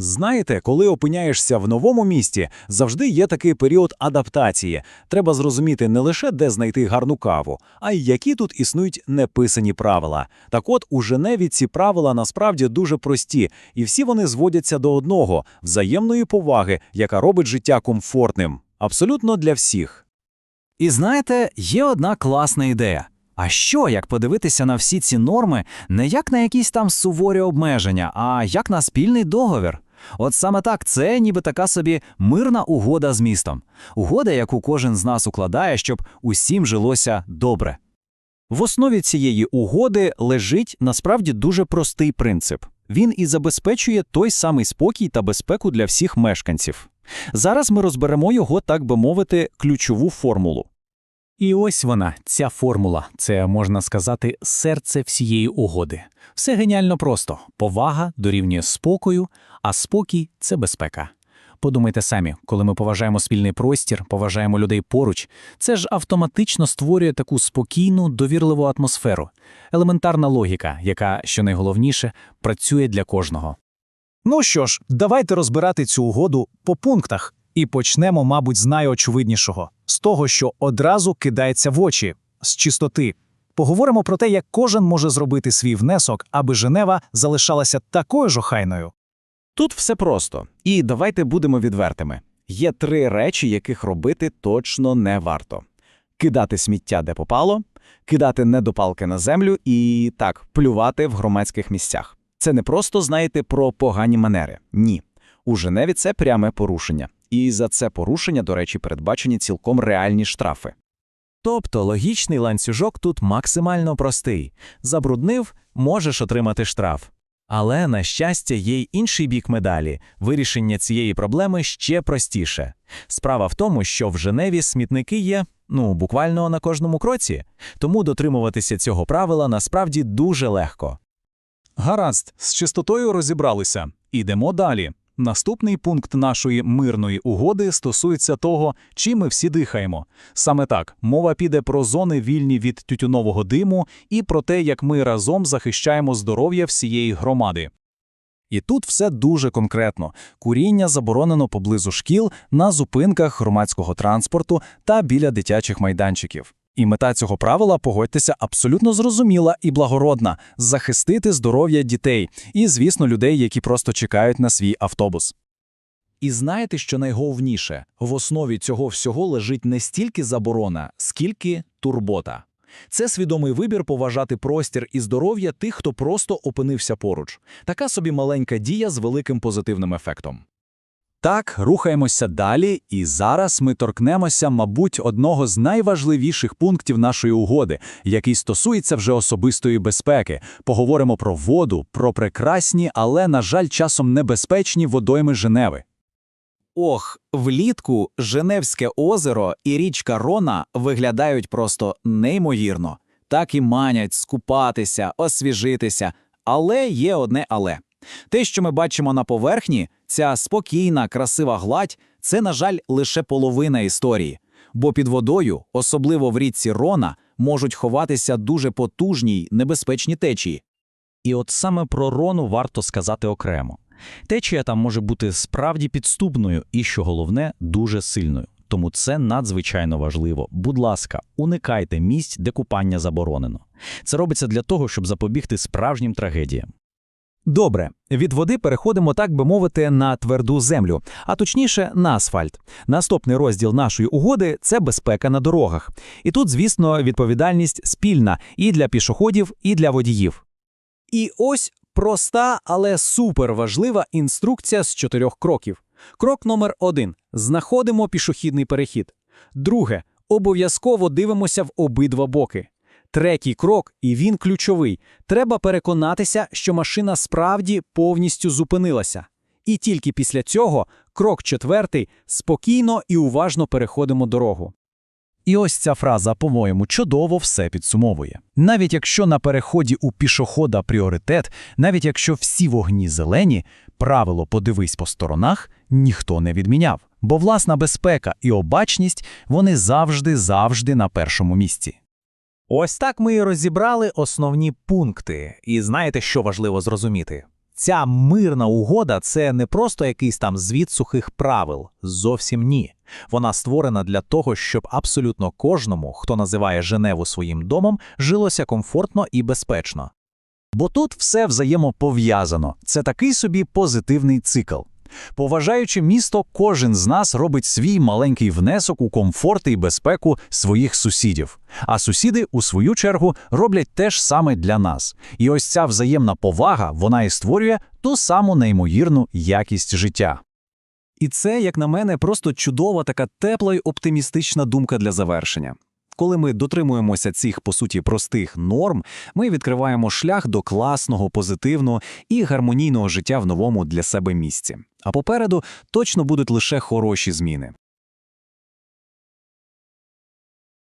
Знаєте, коли опиняєшся в новому місті, завжди є такий період адаптації. Треба зрозуміти не лише де знайти гарну каву, а й які тут існують неписані правила. Так от у Женеві ці правила насправді дуже прості, і всі вони зводяться до одного взаємної поваги, яка робить життя комфортним. Абсолютно для всіх. І знаєте, є одна класна ідея. А що, як подивитися на всі ці норми не як на якісь там суворі обмеження, а як на спільний договір? От саме так, це ніби така собі мирна угода з містом. Угода, яку кожен з нас укладає, щоб усім жилося добре. В основі цієї угоди лежить насправді дуже простий принцип. Він і забезпечує той самий спокій та безпеку для всіх мешканців. Зараз ми розберемо його, так би мовити, ключову формулу. І ось вона, ця формула, це можна сказати серце всієї угоди. Все геніально просто: повага дорівнює спокою, а спокій це безпека. Подумайте самі, коли ми поважаємо спільний простір, поважаємо людей поруч, це ж автоматично створює таку спокійну, довірливу атмосферу, елементарна логіка, яка, що найголовніше, працює для кожного. Ну що ж, давайте розбирати цю угоду по пунктах. І почнемо, мабуть, з найочевиднішого з того, що одразу кидається в очі з чистоти. Поговоримо про те, як кожен може зробити свій внесок, аби Женева залишалася такою ж охайною. Тут все просто. І давайте будемо відвертими. Є три речі, яких робити точно не варто: кидати сміття, де попало, кидати недопалки на землю і так, плювати в громадських місцях. Це не просто знаєте про погані манери. Ні. У Женеві це пряме порушення. І за це порушення, до речі, передбачені цілком реальні штрафи. Тобто логічний ланцюжок тут максимально простий. Забруднив можеш отримати штраф. Але, на щастя, є й інший бік медалі. Вирішення цієї проблеми ще простіше. Справа в тому, що в Женеві смітники є, ну, буквально на кожному кроці, тому дотримуватися цього правила насправді дуже легко. Гаразд, з чистотою розібралися. Ідемо далі. Наступний пункт нашої мирної угоди стосується того, чим ми всі дихаємо. Саме так, мова піде про зони вільні від тютюнового диму і про те, як ми разом захищаємо здоров'я всієї громади. І тут все дуже конкретно. Куріння заборонено поблизу шкіл, на зупинках громадського транспорту та біля дитячих майданчиків. І мета цього правила, погодьтеся, абсолютно зрозуміла і благородна захистити здоров'я дітей і, звісно, людей, які просто чекають на свій автобус. І знаєте, що найголовніше? В основі цього всього лежить не стільки заборона, скільки турбота. Це свідомий вибір поважати простір і здоров'я тих, хто просто опинився поруч. Така собі маленька дія з великим позитивним ефектом. Так, рухаємося далі, і зараз ми торкнемося, мабуть, одного з найважливіших пунктів нашої угоди, який стосується вже особистої безпеки. Поговоримо про воду, про прекрасні, але, на жаль, часом небезпечні водойми Женеви. Ох, влітку Женевське озеро і річка Рона виглядають просто неймовірно. Так і манять скупатися, освіжитися. Але є одне але. Те, що ми бачимо на поверхні, ця спокійна, красива гладь, це, на жаль, лише половина історії. Бо під водою, особливо в річці Рона, можуть ховатися дуже потужні й небезпечні течії. І от саме про Рону варто сказати окремо. Течія там може бути справді підступною і, що головне, дуже сильною. Тому це надзвичайно важливо. Будь ласка, уникайте місць, де купання заборонено. Це робиться для того, щоб запобігти справжнім трагедіям. Добре, від води переходимо, так би мовити, на тверду землю, а точніше на асфальт. Наступний розділ нашої угоди це безпека на дорогах. І тут, звісно, відповідальність спільна і для пішоходів, і для водіїв. І ось проста, але суперважлива інструкція з чотирьох кроків. Крок номер один: знаходимо пішохідний перехід. Друге, обов'язково дивимося в обидва боки. Третій крок, і він ключовий. Треба переконатися, що машина справді повністю зупинилася. І тільки після цього крок четвертий спокійно і уважно переходимо дорогу. І ось ця фраза, по-моєму, чудово все підсумовує. Навіть якщо на переході у пішохода пріоритет, навіть якщо всі вогні зелені, правило подивись по сторонах ніхто не відміняв. Бо власна безпека і обачність вони завжди-завжди на першому місці. Ось так ми і розібрали основні пункти. І знаєте, що важливо зрозуміти? Ця мирна угода це не просто якийсь там звіт сухих правил. Зовсім ні. Вона створена для того, щоб абсолютно кожному, хто називає Женеву своїм домом, жилося комфортно і безпечно. Бо тут все взаємопов'язано. Це такий собі позитивний цикл. Поважаючи місто, кожен з нас робить свій маленький внесок у комфорт і безпеку своїх сусідів. А сусіди, у свою чергу, роблять те ж саме для нас. І ось ця взаємна повага, вона і створює ту саму неймовірну якість життя. І це, як на мене, просто чудова така тепла й оптимістична думка для завершення. Коли ми дотримуємося цих, по суті, простих норм, ми відкриваємо шлях до класного, позитивного і гармонійного життя в новому для себе місці. А попереду точно будуть лише хороші зміни.